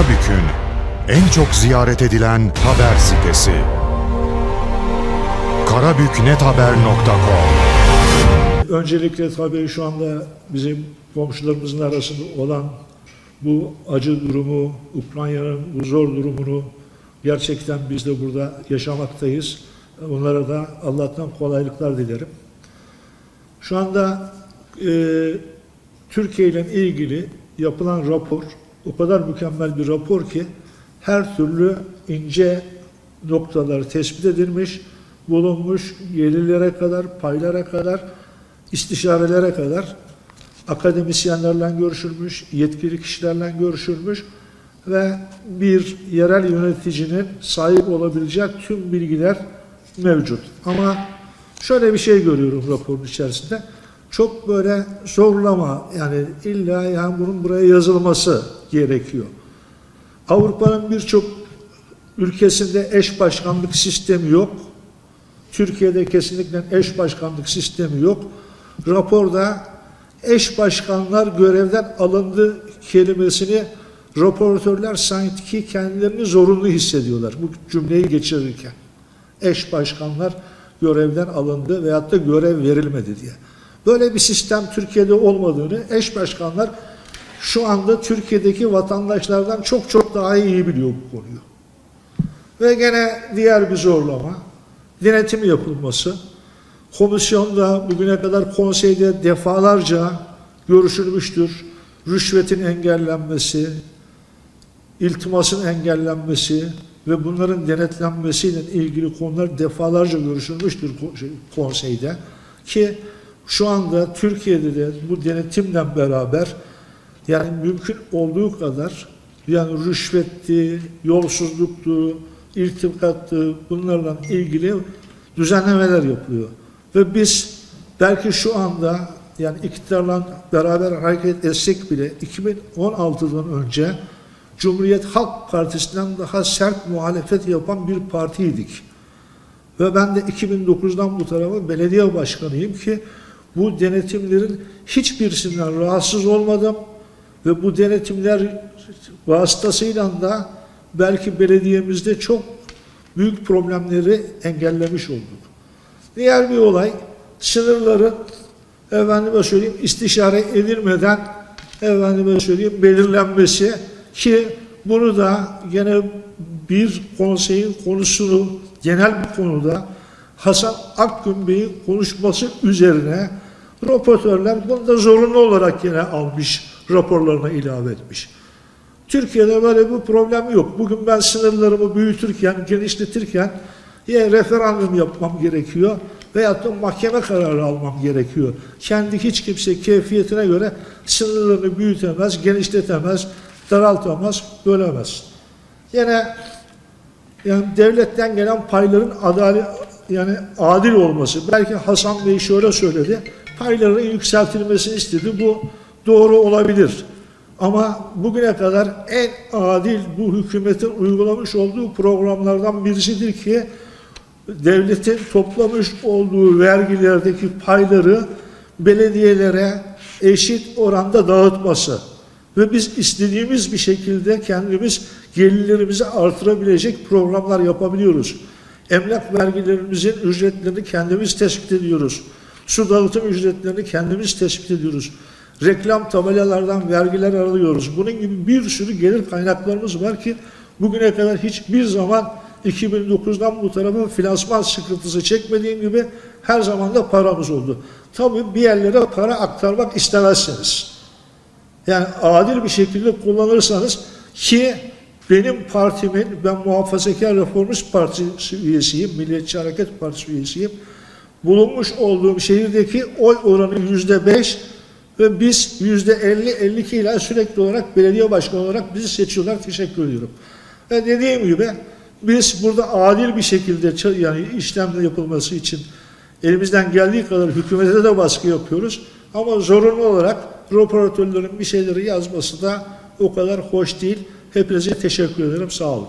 Karabük'ün en çok ziyaret edilen haber sitesi. karabüknethaber.com Öncelikle tabii şu anda bizim komşularımızın arasında olan bu acı durumu, Ukrayna'nın bu zor durumunu gerçekten biz de burada yaşamaktayız. Onlara da Allah'tan kolaylıklar dilerim. Şu anda e, Türkiye ile ilgili yapılan rapor o kadar mükemmel bir rapor ki her türlü ince noktalar tespit edilmiş, bulunmuş, gelirlere kadar, paylara kadar, istişarelere kadar akademisyenlerle görüşülmüş, yetkili kişilerle görüşülmüş ve bir yerel yöneticinin sahip olabilecek tüm bilgiler mevcut. Ama şöyle bir şey görüyorum raporun içerisinde. Çok böyle zorlama yani illa yani bunun buraya yazılması gerekiyor. Avrupa'nın birçok ülkesinde eş başkanlık sistemi yok. Türkiye'de kesinlikle eş başkanlık sistemi yok. Raporda eş başkanlar görevden alındı kelimesini raportörler sanki kendilerini zorunlu hissediyorlar bu cümleyi geçirirken. Eş başkanlar görevden alındı veyahut da görev verilmedi diye. Böyle bir sistem Türkiye'de olmadığını eş başkanlar şu anda Türkiye'deki vatandaşlardan çok çok daha iyi biliyor bu konuyu. Ve gene diğer bir zorlama, denetim yapılması. Komisyonda bugüne kadar konseyde defalarca görüşülmüştür. Rüşvetin engellenmesi, iltimasın engellenmesi ve bunların denetlenmesiyle ilgili konular defalarca görüşülmüştür şey, konseyde. Ki şu anda Türkiye'de de bu denetimle beraber yani mümkün olduğu kadar yani rüşvetti, yolsuzluktu, irtikattı bunlarla ilgili düzenlemeler yapılıyor. Ve biz belki şu anda yani iktidarla beraber hareket etsek bile 2016'dan önce Cumhuriyet Halk Partisi'nden daha sert muhalefet yapan bir partiydik. Ve ben de 2009'dan bu tarafa belediye başkanıyım ki bu denetimlerin hiçbirisinden rahatsız olmadım ve bu denetimler vasıtasıyla da belki belediyemizde çok büyük problemleri engellemiş olduk. Diğer bir olay sınırların efendime söyleyeyim istişare edilmeden efendime söyleyeyim belirlenmesi ki bunu da gene bir konseyin konusunu genel bir konuda Hasan Akgün Bey'in konuşması üzerine raportörler bunu da zorunlu olarak yine almış raporlarına ilave etmiş. Türkiye'de böyle bir problem yok. Bugün ben sınırlarımı büyütürken, genişletirken ya referandum yapmam gerekiyor veyahut da mahkeme kararı almam gerekiyor. Kendi hiç kimse keyfiyetine göre sınırlarını büyütemez, genişletemez, daraltamaz, bölemez. Yine yani devletten gelen payların adali yani adil olması. Belki Hasan Bey şöyle söyledi. Payların yükseltilmesini istedi. Bu doğru olabilir. Ama bugüne kadar en adil bu hükümetin uygulamış olduğu programlardan birisidir ki devletin toplamış olduğu vergilerdeki payları belediyelere eşit oranda dağıtması ve biz istediğimiz bir şekilde kendimiz gelirlerimizi artırabilecek programlar yapabiliyoruz. Emlak vergilerimizin ücretlerini kendimiz tespit ediyoruz. Su dağıtım ücretlerini kendimiz tespit ediyoruz. Reklam tabelalardan vergiler alıyoruz. Bunun gibi bir sürü gelir kaynaklarımız var ki bugüne kadar hiçbir zaman 2009'dan bu tarafa finansman sıkıntısı çekmediğim gibi her zaman da paramız oldu. Tabii bir yerlere para aktarmak istemezseniz. Yani adil bir şekilde kullanırsanız ki benim partimin, ben Muhafazakar Reformist Partisi üyesiyim, Milliyetçi Hareket Partisi üyesiyim. Bulunmuş olduğum şehirdeki oy oranı yüzde beş ve biz yüzde elli, 52 ile sürekli olarak belediye başkanı olarak bizi seçiyorlar. Teşekkür ediyorum. Ve dediğim gibi biz burada adil bir şekilde yani işlemler yapılması için elimizden geldiği kadar hükümete de baskı yapıyoruz. Ama zorunlu olarak raportörlerin bir şeyleri yazması da o kadar hoş değil. Hepinize teşekkür ederim. Sağ olun.